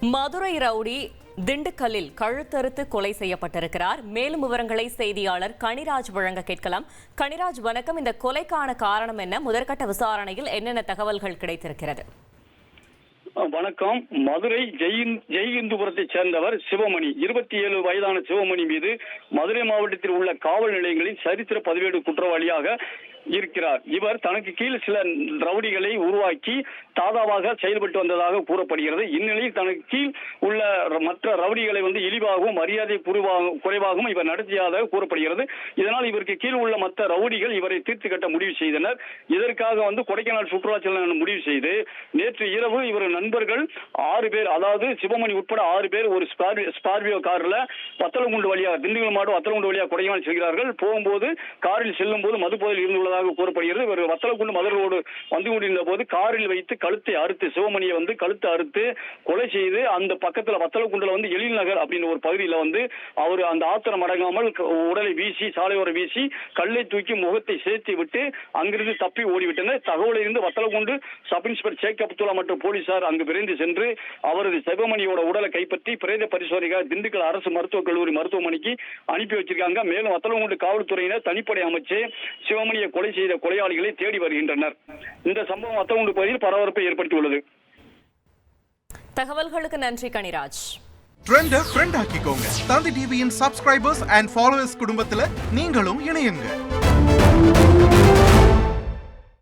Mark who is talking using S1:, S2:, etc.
S1: Madurai rowdy திண்டுக்கல்லில் கழுத்தறுத்து கொலை செய்யப்பட்டிருக்கிறார். மேலும் விவரங்களை செய்தியாளர் கனிராஜ் வழங்க கேட்கலாம். கனிராஜ் வணக்கம். இந்த கொலைக்கான காரணம் என்ன? முதற்கட்ட விசாரணையில் என்னென்ன தகவல்கள் கிடைத்திருக்கிறது?
S2: வணக்கம். மதுரை ஜெயின் ஜெய்ஹிந்துபுரத்தைச் சேர்ந்தவர் சிவமணி. இருபத்தி ஏழு வயதான சிவமணி மீது மதுரை மாவட்டத்தில் உள்ள காவல் நிலையங்களில் சரித்திர பதிவேடு குற்றவாளியாக இருக்கிறார். இவர் தனக்கு கீழ் சில ரவுடிகளை உருவாக்கி தாதாவாக செயல்பட்டு வந்ததாக கூறப்படுகிறது. இந்நிலையில் தனக்கு கீழ் உள்ள மற்ற ரவுடிகளை வந்து இழிவாகவும் மரியாதை குறைவாகவும் குறைவாகவும் இவர் நடத்தியதாக கூறப்படுகிறது. இதனால் இவருக்கு கீழ் உள்ள மற்ற ரவுடிகள் இவரை தீர்த்து கட்ட முடிவு செய்தனர். இதற்காக வந்து கொடைக்கானல் சுற்றுலா செல்ல முடிவு செய்து நேற்று இரவு இவர் நண்பர்கள் ஆறு பேர் அதாவது சிவமணி உட்பட ஆறு பேர் ஒரு ஸ்பார்பியோ ஸ்பார்வியோ கார்ல வத்தலங்குண்டு வழியாக திண்டுக்கல் மாவட்டம் வத்தலங்குண்டு வழியாக கொடைக்கானல் செல்கிறார்கள். போகும்போது காரில் செல்லும் போது மது இருந்துள்ளதாக இருந்ததாக கூறப்படுகிறது. இவர் வத்தலக்குண்டு மதுரை ரோடு வந்து கொண்டிருந்த போது காரில் வைத்து கழுத்தை அறுத்து சிவமணியை வந்து கழுத்தை அறுத்து கொலை செய்து அந்த பக்கத்தில் வத்தலக்குண்டில் வந்து எழில் நகர் அப்படின்னு ஒரு பகுதியில் வந்து அவர் அந்த ஆத்திரம் அடங்காமல் உடலை வீசி சாலையோரம் வீசி கல்லை தூக்கி முகத்தை சேர்த்து விட்டு அங்கிருந்து தப்பி ஓடிவிட்டனர். தகவலை இருந்து வத்தலக்குண்டு சப் இன்ஸ்பெக்டர் ஷேக் அப்துல்லா மற்றும் போலீசார் அங்கு விரைந்து சென்று அவரது சிவமணியோட உடலை கைப்பற்றி பிரேத பரிசோதனைக்காக திண்டுக்கல் அரசு மருத்துவக் கல்லூரி மருத்துவமனைக்கு அனுப்பி வச்சிருக்காங்க. மேலும் வத்தலங்குண்டு காவல்துறையினர் தனிப்படை அமைச்சு சிவமணியை கொலை செய்த கொலையாளிகளை தேடி வருகின்றனர். இந்த சம்பவம் வத்தலங்குண்டு பகுதியில் பரபரப்பை ஏற்படுத்தியுள்ளது.
S1: தகவல்களுக்கு நன்றி கனிராஜ்.
S3: ட்ரெண்ட ஃப்ரெண்ட் ஆக்கிக்கோங்க. தந்தி டிவியின் சப்ஸ்கிரைபர்ஸ் அண்ட் ஃபாலோவர்ஸ் குடும்பத்துல நீங்களும் இணையுங்க.